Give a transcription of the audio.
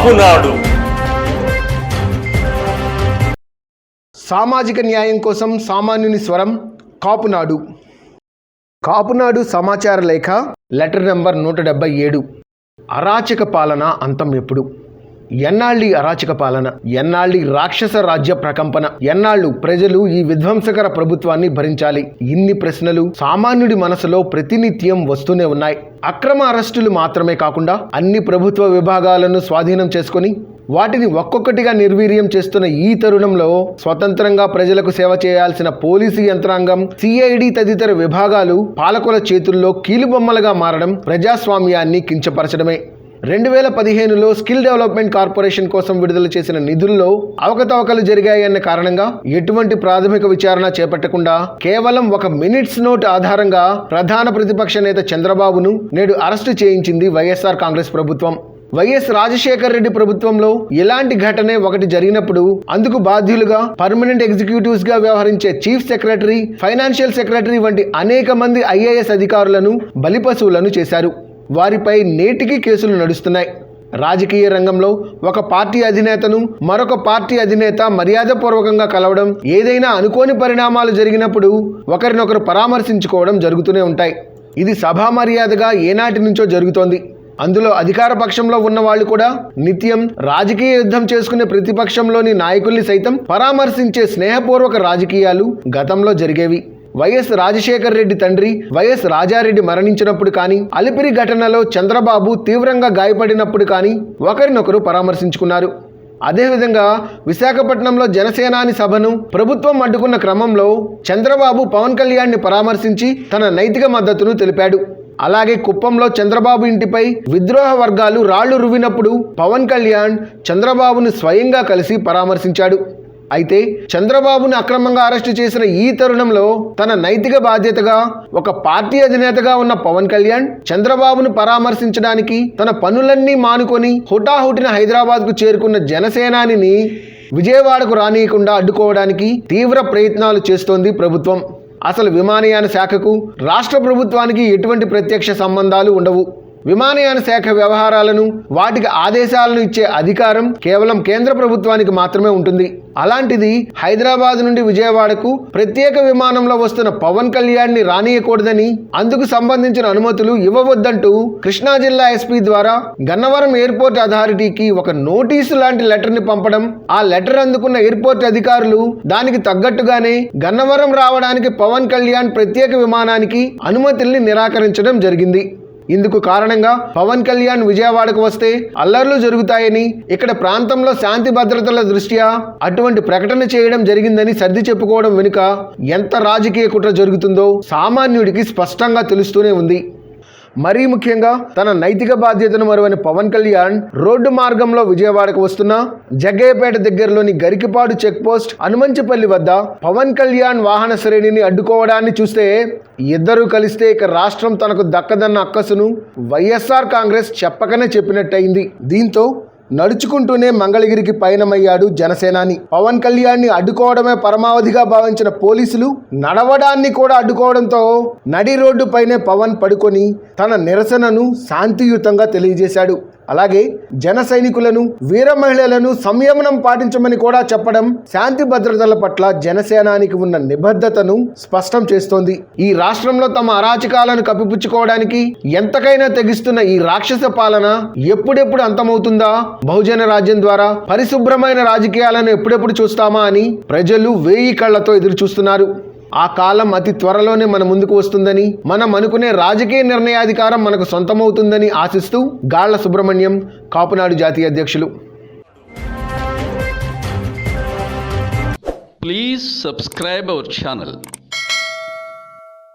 కాపునాడు సామాజిక న్యాయం కోసం సామాన్యుని స్వరం కాపునాడు. కాపునాడు సమాచార లేఖ లెటర్ నెంబర్ నూట డెబ్బై ఏడు. అరాచక పాలన అంతం ఎప్పుడు? ఎన్నాళ్ళి అరాచక పాలన ఎన్నాళ్ళి రాక్షస రాజ్య ప్రకంపన ఎన్నాళ్ళు ప్రజలు ఈ విధ్వంసకర ప్రభుత్వాన్ని భరించాలి? ఇన్ని ప్రశ్నలు సామాన్యుడి మనసులో ప్రతినిత్యం వస్తూనే ఉన్నాయి. అక్రమ అరెస్టులు మాత్రమే కాకుండా అన్ని ప్రభుత్వ విభాగాలను స్వాధీనం చేసుకొని వాటిని ఒక్కొక్కటిగా నిర్వీర్యం చేస్తున్న ఈ తరుణంలో స్వతంత్రంగా ప్రజలకు సేవ చేయాల్సిన పోలీసు యంత్రాంగం సిఐడి తదితర విభాగాలు పాలకుల చేతుల్లో కీలుబొమ్మలుగా మారడం ప్రజాస్వామ్యాన్ని కించపరచడమే. రెండు వేల పదిహేనులో స్కిల్ డెవలప్మెంట్ కార్పొరేషన్ కోసం విడుదల చేసిన నిధుల్లో అవకతవకలు జరిగాయన్న కారణంగా ఎటువంటి ప్రాథమిక విచారణ చేపట్టకుండా కేవలం ఒక మినిట్స్ నోట్ ఆధారంగా ప్రధాన ప్రతిపక్ష నేత చంద్రబాబును నేడు అరెస్టు చేయించింది వైఎస్ఆర్ కాంగ్రెస్ ప్రభుత్వం. వైఎస్ రాజశేఖర్ రెడ్డి ప్రభుత్వంలో ఇలాంటి ఘటనే ఒకటి జరిగినప్పుడు అందుకు బాధ్యులుగా పర్మనెంట్ ఎగ్జిక్యూటివ్స్గా వ్యవహరించే చీఫ్ సెక్రటరీ ఫైనాన్షియల్ సెక్రటరీ వంటి అనేక మంది ఐఏఎస్ అధికారులను బలిపశువులను చేశారు. వారిపై నేటికి కేసులు నడుస్తున్నాయి. రాజకీయ రంగంలో ఒక పార్టీ అధినేతను మరొక పార్టీ అధినేత మర్యాదపూర్వకంగా కలవడం ఏదైనా అనుకోని పరిణామాలు జరిగినప్పుడు ఒకరినొకరు పరామర్శించుకోవడం జరుగుతూనే ఉంటాయి. ఇది సభా మర్యాదగా ఏనాటి నుంచో జరుగుతోంది. అందులో అధికార పక్షంలో ఉన్న వాళ్ళు కూడా నిత్యం రాజకీయ యుద్ధం చేసుకునే ప్రతిపక్షంలోని నాయకుల్ని సైతం పరామర్శించే స్నేహపూర్వక రాజకీయాలు గతంలో జరిగేవి. వైఎస్ రాజశేఖర్ రెడ్డి తండ్రి వైఎస్ రాజారెడ్డి మరణించినప్పుడు కానీ అలిపిరి ఘటనలో చంద్రబాబు తీవ్రంగా గాయపడినప్పుడు కానీ ఒకరినొకరు పరామర్శించుకున్నారు. అదేవిధంగా విశాఖపట్నంలో జనసేనాని సభను ప్రభుత్వం అడ్డుకున్న క్రమంలో చంద్రబాబు పవన్ కళ్యాణ్ని పరామర్శించి తన నైతిక మద్దతును తెలిపాడు. అలాగే కుప్పంలో చంద్రబాబు ఇంటిపై విద్రోహ వర్గాలు రాళ్ళు రువ్వినప్పుడు పవన్ కళ్యాణ్ చంద్రబాబును స్వయంగా కలిసి పరామర్శించాడు. అయితే చంద్రబాబును అక్రమంగా అరెస్టు చేసిన ఈ తరుణంలో తన నైతిక బాధ్యతగా ఒక పార్టీ అధినేతగా ఉన్న పవన్ కళ్యాణ్ చంద్రబాబును పరామర్శించడానికి తన పనులన్నీ మానుకొని హుటాహుటిన హైదరాబాద్కు చేరుకున్న జనసేనానిని విజయవాడకు రానియకుండా అడ్డుకోవడానికి తీవ్ర ప్రయత్నాలు చేస్తోంది ప్రభుత్వం. అసలు విమానయాన శాఖకు రాష్ట్ర ప్రభుత్వానికి ఎటువంటి ప్రత్యక్ష సంబంధాలు ఉండవు. విమానయాన శాఖ వ్యవహారాలను వాటికి ఆదేశాలను ఇచ్చే అధికారం కేవలం కేంద్ర ప్రభుత్వానికి మాత్రమే ఉంటుంది. అలాంటిది హైదరాబాద్ నుండి విజయవాడకు ప్రత్యేక విమానంలో వస్తున్న పవన్ కళ్యాణ్ని రానియకూడదని అందుకు సంబంధించిన అనుమతులు ఇవ్వవద్దంటూ కృష్ణా జిల్లా ఎస్పీ ద్వారా గన్నవరం ఎయిర్పోర్ట్ అథారిటీకి ఒక నోటీసు లాంటి లెటర్ని పంపడం ఆ లెటర్ అందుకున్న ఎయిర్పోర్ట్ అధికారులు దానికి తగ్గట్టుగానే గన్నవరం రావడానికి పవన్ కళ్యాణ్ ప్రత్యేక విమానానికి అనుమతుల్ని నిరాకరించడం జరిగింది. ఇందుకు కారణంగా పవన్ కళ్యాణ్ విజయవాడకు వస్తే అల్లర్లు జరుగుతాయని ఇక్కడ ప్రాంతంలో శాంతి భద్రతల దృష్ట్యా అటువంటి ప్రకటన చేయడం జరిగిందని సర్ది చెప్పుకోవడం వెనుక ఎంత రాజకీయ కుట్ర జరుగుతుందో సామాన్యుడికి స్పష్టంగా తెలుస్తూనే ఉంది. మరీ ముఖ్యంగా తన నైతిక బాధ్యతను మరువని పవన్ కళ్యాణ్ రోడ్డు మార్గంలో విజయవాడకు వస్తున్న జగ్గయ్యపేట దగ్గరలోని గరికిపాడు చెక్ పోస్ట్ హనుమంచిపల్లి వద్ద పవన్ కళ్యాణ్ వాహన శ్రేణిని అడ్డుకోవడాన్ని చూస్తే ఇద్దరూ కలిస్తే ఇక రాష్ట్రం తనకు దక్కదన్న అక్కసును వైఎస్ఆర్ కాంగ్రెస్ చెప్పకనే చెప్పినట్టయింది. దీంతో నడుచుకుంటూనే మంగళగిరికి పయనమయ్యాడు జనసేనాని. పవన్ కళ్యాణ్ని అడ్డుకోవడమే పరమావధిగా భావించిన పోలీసులు నడవడాన్ని కూడా అడ్డుకోవడంతో నడి రోడ్డు పైనే పవన్ పడుకొని తన నిరసనను శాంతియుతంగా తెలియజేశాడు. అలాగే జన సైనికులను వీర మహిళలను సంయమనం పాటించమని కూడా చెప్పడం శాంతి భద్రతల పట్ల జనసేనానికి ఉన్న నిబద్ధతను స్పష్టం చేస్తోంది. ఈ రాష్ట్రంలో తమ అరాచకాలను కప్పిపుచ్చుకోవడానికి ఎంతకైనా తెగిస్తున్న ఈ రాక్షస పాలన ఎప్పుడెప్పుడు అంతమవుతుందా? బహుజన రాజ్యం ద్వారా పరిశుభ్రమైన రాజకీయాలను ఎప్పుడెప్పుడు చూస్తామా అని ప్రజలు వేయి కళ్ళతో ఎదురు చూస్తున్నారు ఆ కాలం అతి త్వరలోనే మన ముందుకు వస్తుందని మనం అనుకునే రాజకీయ నిర్ణయాధికారం మనకు సొంతమవుతుందని ఆశిస్తూ గాళ్ళ సుబ్రహ్మణ్యం కాపునాడు జాతీయ అధ్యక్షులు. Please subscribe our channel